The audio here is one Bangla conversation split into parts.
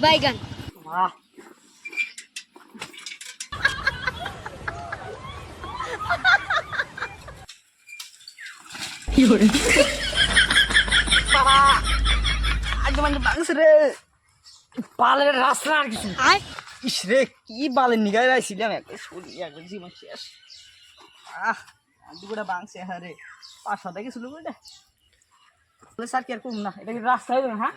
বাইগান পালের মানে রাস্তা আর কিছু ইস রে কি বালের নিগায় রাইছিলাম এত শরীর এখন জীবন শেষ। আহ দুটা বাংছে হ্যাঁ রে। পাঁচশো দেখে শুরু করে স্যার কি আর কম না? এটা কি রাস্তা হইবে হ্যাঁ?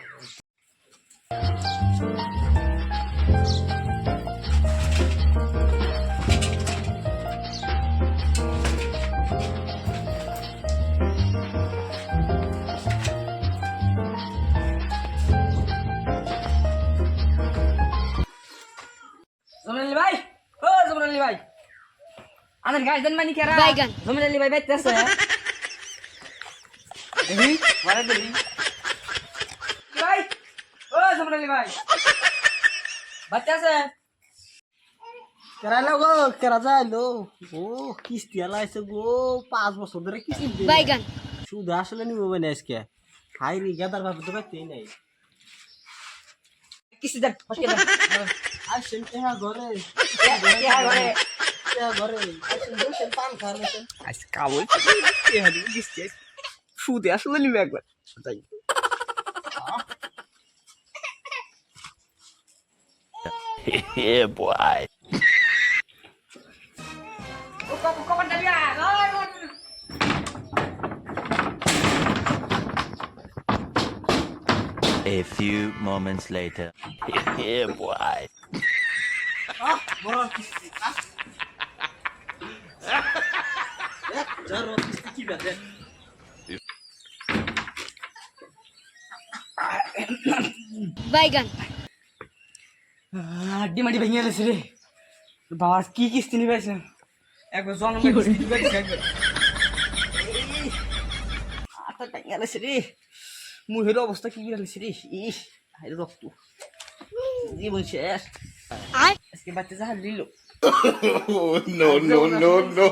জমিনালি ভাই ও জমিনালি ভাই আমার গাছ দেন মানে কেরা বাইগান। জমিনালি ভাই বাইতেছে দেখি মারা দেখি ভাই মুরালি ভাই। বাচ্চা আছে? কেরাইলো গো কেরা যাইলো? ও কিস্তি আলাইছে গো পাঁচ বছর ধরে কিস্তি বাইগান। শুধু আসলে নিব মানে আজকে। হাই রে গাদার ভাবে তো পাইতেই নাই। কিস্তি দেখ ফসকে দেখ আর সেমতে হ্যাঁ ঘরে ঘরে। আজকে কাবল। কিস্তি আসলে নিবে একবার। yeah, boy. A few moments later. yeah, boy. Bye. Adi mandi bengi lah sini. é kiki sini pas. Aku zon mandi sini pas. Ata bengi lah sini. Muhiro bos tak kiki lah sini. Ih, ada waktu. Di bun share. Ay. Eski batu zahar lilo. oh no no no.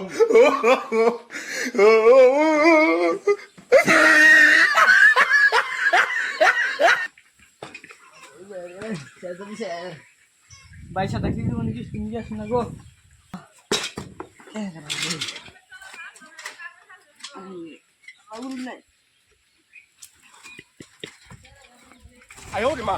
Yeah. বাইশা থাকি মানে কি তুমি যাস না গো? আয় ওরে মা।